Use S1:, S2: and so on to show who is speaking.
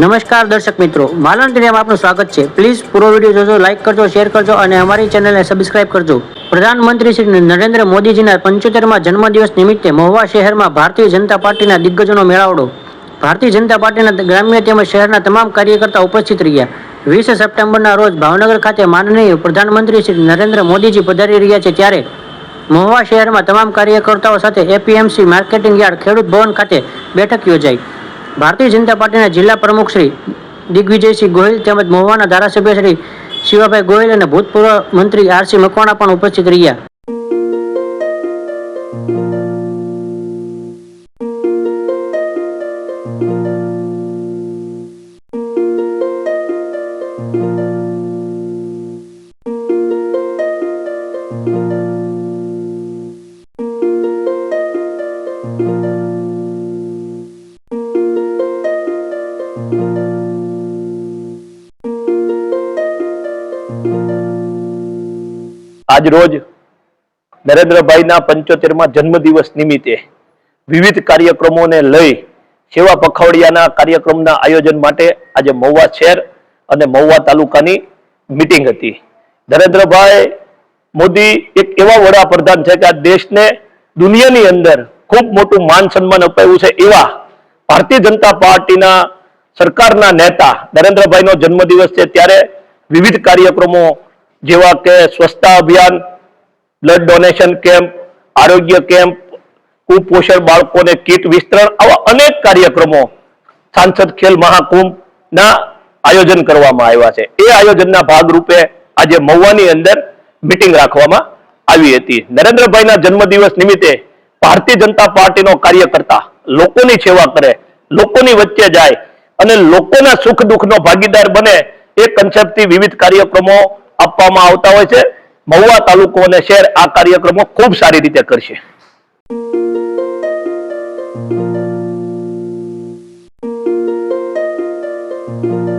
S1: નમસ્કાર દર્શક મિત્રો, માલણ ટીવીમાં આપનું સ્વાગત છે. પ્લીઝ પૂરો વીડિયો જોજો લાઇક કરજો શેર કરજો અને અમારી ચેનલને સબસ્ક્રાઇબ કરજો. પ્રધાનમંત્રી શ્રી નરેન્દ્ર મોદીજીના પંચોતેરમાં જન્મદિવસ નિમિત્તે મહુવા શહેરમાં ભારતીય જનતા પાર્ટીના દિગ્ગજોનો મેળાવડો. ભારતીય જનતા પાર્ટીના ગ્રામ્ય તેમજ શહેરના તમામ કાર્યકર્તા ઉપસ્થિત રહ્યા. વીસ સપ્ટેમ્બરના રોજ ભાવનગર ખાતે માનનીય પ્રધાનમંત્રી શ્રી નરેન્દ્ર મોદીજી પધારી રહ્યા છે ત્યારે મહુવા શહેરમાં તમામ કાર્યકર્તાઓ સાથે એપીએમસી માર્કેટિંગ યાર્ડ ખેડૂત ભવન ખાતે બેઠક યોજાઈ. ભારતીય જનતા પાર્ટીના જિલ્લા પ્રમુખ શ્રી દિગ્વિજયસિંહ ગોહિલ તેમજ મહુવાના ધારાસભ્ય શ્રી શિવાભાઈ ગોહિલ અને ભૂતપૂર્વ મંત્રી આરસી મકવાણા પણ ઉપસ્થિત રહ્યા.
S2: આજ રોજ નરેન્દ્રભાઈના પંચોતેરમાં જન્મદિવસ નિમિત્તે વિવિધ કાર્યક્રમોને લઈ સેવા પખવાડિયાના કાર્યક્રમના આયોજન માટે આજે મહુવા શહેર અને મહુવા તાલુકાની મિટિંગ હતી. નરેન્દ્રભાઈ મોદી એક એવા વડાપ્રધાન છે કે આ દેશને દુનિયાની અંદર ખૂબ મોટું માન સન્માન અપાયું છે એવા ભારતીય જનતા પાર્ટીના સરકારના નેતા નરેન્દ્રભાઈનો જન્મદિવસ છે ત્યારે વિવિધ કાર્યક્રમો જેવા કે સ્વચ્છતા અભિયાન, બ્લડ ડોનેશન કેમ્પ, આરોગ્ય કેમ્પ, કુપોષણ બાળકોને કીટ વિસ્તરણ આવા અનેક કાર્યક્રમો સાંસદ ખેલ મહાકુંભના આયોજન કરવામાં આવ્યા છે. એ આયોજનના ભાગરૂપે આજે મહુવાની અંદર મિટિંગ રાખવામાં આવી હતી. નરેન્દ્રભાઈના જન્મદિવસ નિમિત્તે ભારતીય જનતા પાર્ટીનો કાર્યકર્તા લોકોની સેવા કરે, લોકોની વચ્ચે જાય અને લોકોના સુખ દુઃખનો ભાગીદાર બને એ કન્સેપ્ટથી વિવિધ કાર્યક્રમો આપવામાં આવતા હોય છે. મહુવા તાલુકો અને શહેર આ કાર્યક્રમો ખૂબ સારી રીતે કરશે. thank you